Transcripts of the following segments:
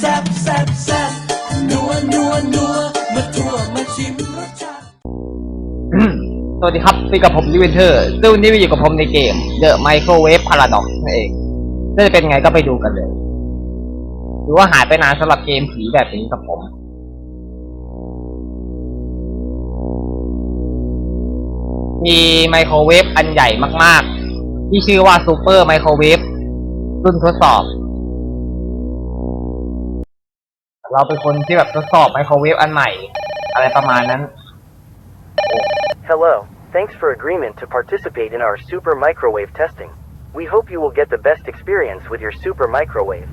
แซบแซบแซบนัวนัวนัวมาทั่วมาชิมรสชาติ สวัสดีครับนี่กับผมลิเวนเทอร์ซึ่งวันนี้มาอยู่กับผมในเกม The Microwave Paradox นั่นเองน่าจะเป็นไงก็ไปดูกันเลยหรือว่าหายไปนานสำหรับเกมผีแบบนี้กับผมมีไมโครเวฟอันใหญ่มาก ๆ ที่ชื่อว่าซูเปอร์ไมโครเวฟรุ่นทดสอบ เราเป็นคนที่แบบทดสอบไมโครเวฟอันใหม่ อะไรประมาณนั้น Hello, thanks for agreement to participate in our super microwave testing. We hope you will get the best experience with your super microwave.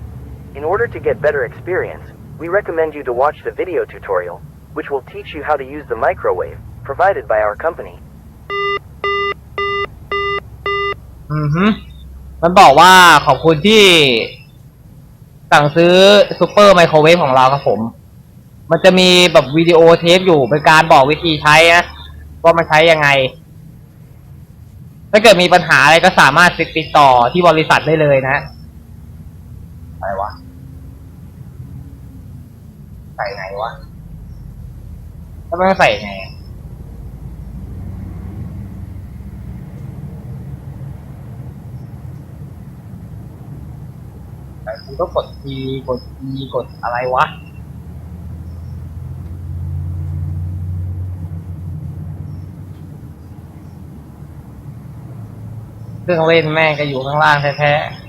In order to get better experience, we recommend you to watch the video tutorial, which will teach you how to use the microwave, provided by our company. อือฮึมันบอกว่าขอบคุณที่ สั่งซื้อซูเปอร์ไมโครเวฟของเราครับผม มันจะมีแบบวิดีโอเทปอยู่เป็นการบอกวิธีใช้นะว่ามันใช้ยังไง ถ้าเกิดมีปัญหาอะไรก็สามารถติดต่อที่บริษัทได้เลยนะอะไรวะใส่ไหนวะแล้วมันใส่ไง แต่กูต้องกด T กด E กดอะไรวะ เครื่องเล่นแม่งก็อยู่ข้างล่างแท้ๆ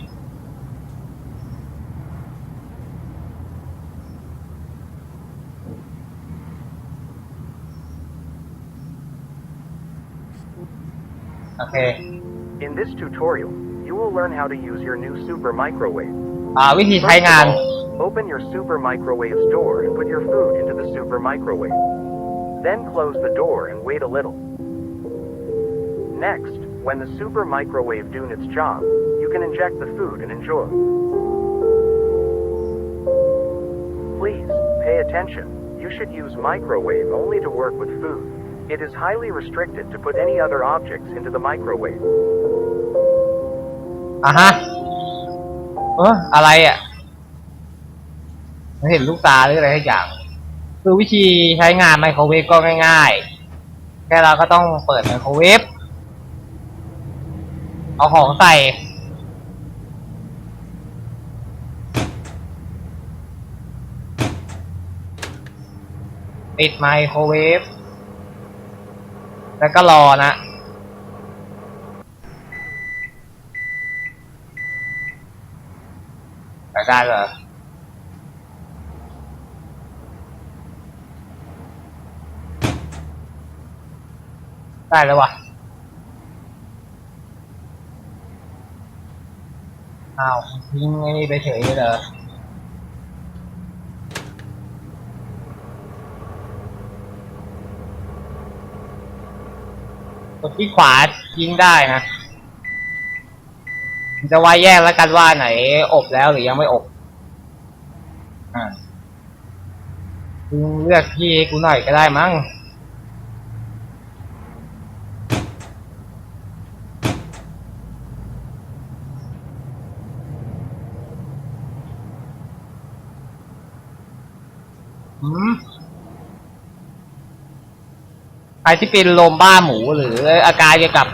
โอเค In this tutorial, you will learn how to use your new super microwave. อ่า วิธีใช้ First งาน of all, open your super microwave's door and put your food into the super microwave. Then close the door and wait a little. Next, when the super microwave doing its job, you can inject the food and enjoy. Please, pay attention. You should use microwave only to work with food. It is highly restricted to put any other objects into the microwave. อ่ะฮะ เอออะไรอะไม่เห็นลูกตาหรืออะไรทุกอย่าง คือวิธีใช้งานไมโครเวฟก็ง่ายๆ แค่เราก็ต้องเปิดไมโครเวฟ เอาของใส่ ปิดไมโครเวฟ แล้วก็รอนะ ได้เหรอได้แล้ววะอ้าวทิ้งไอ้นี่ไปเฉยเลยเหรอดที่ขวายิงได้นะ จะไว้แยกแล้วกันว่าไหนอบแล้วหรือยังไม่อบ อ่ามึงเลือกที่กูหน่อยก็ได้มั้งอืมใครที่เป็นลมบ้าหมูหรืออาการเกี่ยวกับ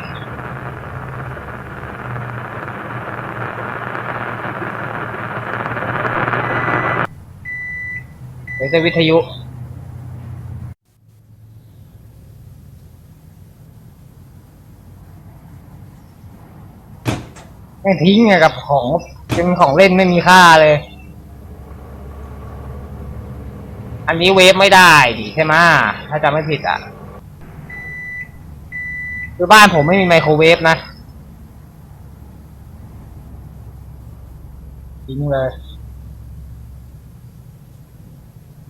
เดี๋ยวจะวิทยุแม่งทิ้งไงกับของเป็นของเล่นไม่มีค่าเลย อันนี้เวฟไม่ได้ดิใช่ไหมถ้าจำไม่ผิดอะ คือบ้านผมไม่มีไมโครเวฟนะ ทิ้งเลย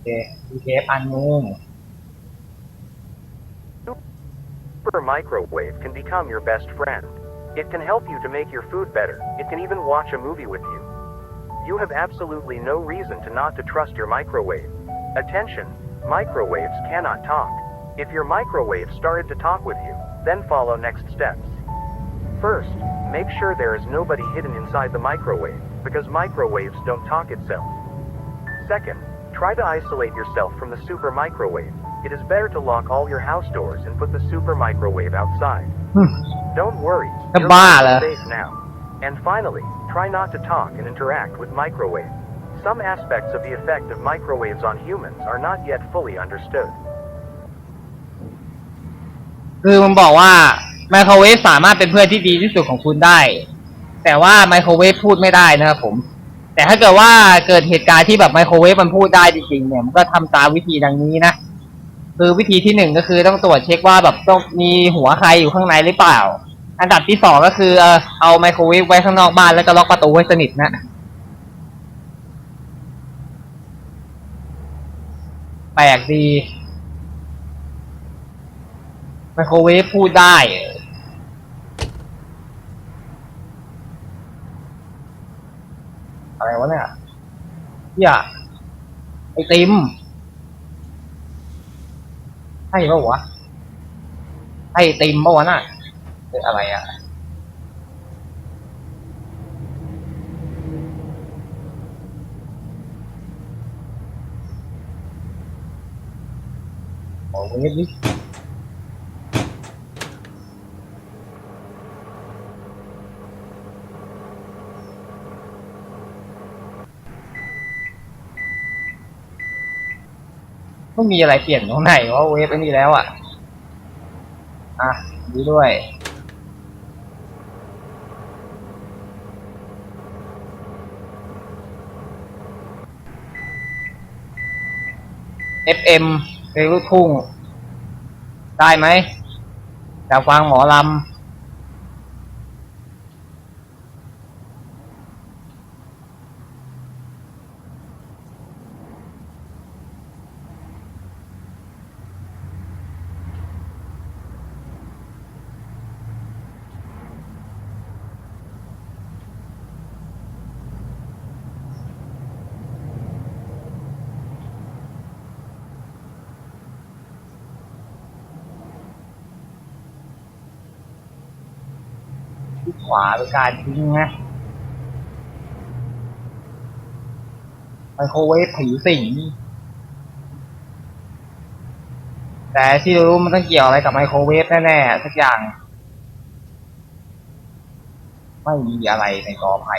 โอเคดีเทปอันนู้น Super microwave can become your best friend. It can help you to make your food better. It can even watch a movie with you. You have absolutely no reason to not to trust your microwave. Attention, microwaves cannot talk. If your microwave started to talk with you, then follow next steps. First, make sure there is nobody hidden inside the microwave, because microwaves don't talk itself. Second, try to isolate yourself from the super microwave. It is better to lock all your house doors and put the super microwave outside. ฮึ่ม Don't worry, Cái you're ba mostly là- safe now. And finally, try not to talk and interact with microwave. Some aspects of the effect of microwaves on humans are not yet fully understood. คือมันบอกว่าไมโครเวฟสามารถเป็นเพื่อนที่ดีที่สุดของคุณได้ แต่ว่าไมโครเวฟพูดไม่ได้นะครับผม แต่ถ้าเกิดว่าเกิดเหตุการณ์ที่แบบไมโครเวฟมันพูดได้จริงๆเนี่ยมันก็ทำตามวิธีดังนี้นะคือวิธีที่หนึ่งก็คือต้องตรวจเช็คว่าแบบต้องมีหัวใครอยู่ข้างในหรือเปล่า อันดับที่สองก็คือเออเอาไมโครเวฟไว้ข้างนอกบ้านแล้วก็ล็อกประตูให้สนิทนะแปลกดีไมโครเวฟพูดได้ อะไรวะเนี่ยเฮียไอติมใช่ปะวะไอติมปะวะน่ะเอ้ยอะไรอะโอ้เว ไม่มีอะไรเปลี่ยนตรงไหนวะเวฟไอ้นี่แล้วอะ อะดีด้วย FM เพลงลูกทุ่ง ได้ไหมจะฟังหมอลำ ที่ขวาเป็นการทิ้งนะไมโครเวฟผีสิงแต่ที่รู้มันต้องเกี่ยวอะไรกับไมโครเวฟแน่ๆสักอย่าง ไม่มีอะไรในกอไผ่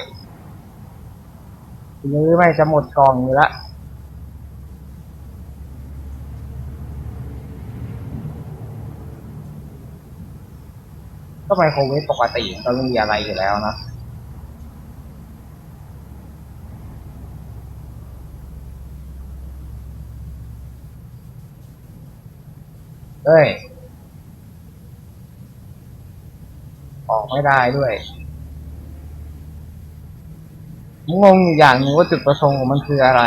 หรือไม่จะหมดกล่องอยู่ละ ก็ไมโครเวฟปกติก็ไม่มีอะไรอยู่แล้วนะเอ้ย ออกไม่ได้ด้วยงงอยู่อย่างนึงว่าจุดประสงค์ของมันคืออะไร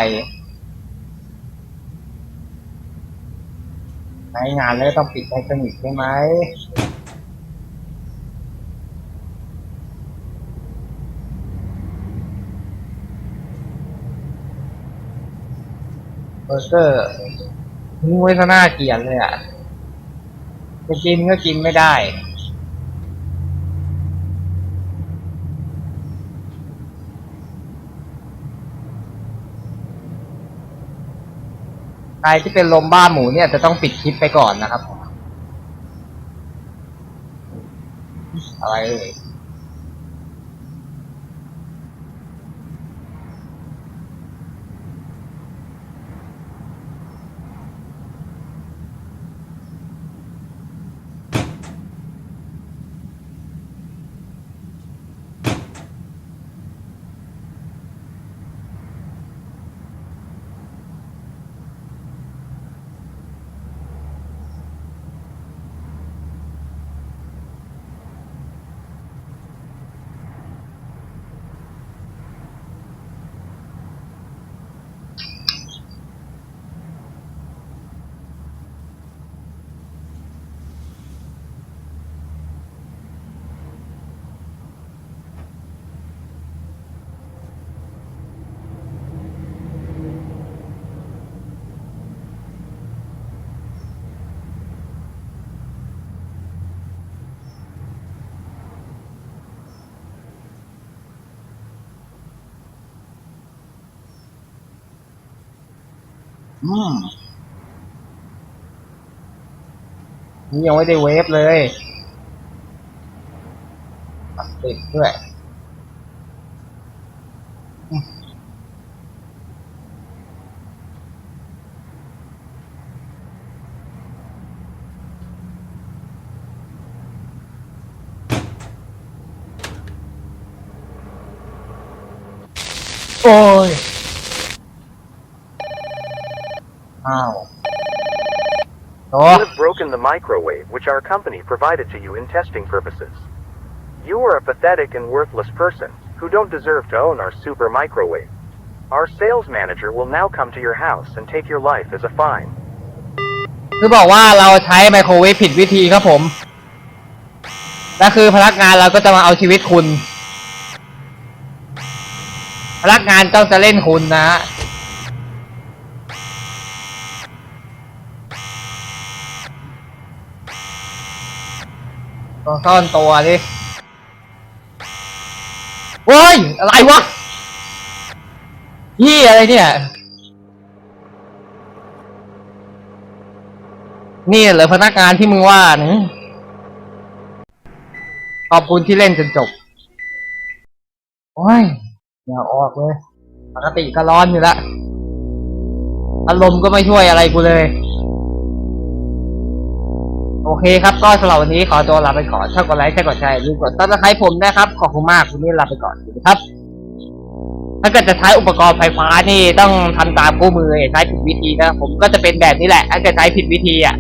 ใช้งานแล้วต้องปิดให้สนิทใช่ไหม เบอร์เกอร์ทิ้งไว้ซะหน้าเกลียดเลยอะจะกินก็กินไม่ได้ใครที่เป็นลมบ้าหมูเนี่ยจะต้องปิดคลิปไปก่อนนะครับ อะไรเอ่ย อืมนี่ยังไม่ได้เวฟเลยติดด้วยโอ้ย อ้าวโอ้ You have broken the microwave which our company provided to you in testing purposes. You are a pathetic and worthless person who don't deserve to own our super microwave. Our sales manager will now come to your house and take your life as a fine. คือบอกว่าเราใช้ไมโครเวฟผิดวิธีครับผม และคือพนักงานเราก็จะมาเอาชีวิตคุณ พนักงานต้องจะเล่นคุณนะฮะ ต้องซ่อนตัวดิเฮ้ย อะไรวะยี่อะไรเนี่ย นี่เหรอพนักงานที่มึงว่านี่ขอบคุณที่เล่นจนจบ โอ้ย อย่าออกเลย ปกติก็ร้อนอยู่ล้วอารมณ์ก็ไม่ช่วยอะไรกูเลย โอเคครับก็สำหรับวันนี้ขอตัวลาไปก่อนถ้ากดไลค์ใช่กดแชร์อย่าลืมกดซับสไครต์ผมนะครับ ขอบคุณมากวันนี้ลาไปก่อนสวัสดีครับ ถ้าเกิดจะใช้อุปกรณ์ไฟฟ้านี่ต้องทำตามคู่มือใช้ผิดวิธีนะผมก็จะเป็นแบบนี้แหละถ้าเกิดใช้ผิดวิธีอะ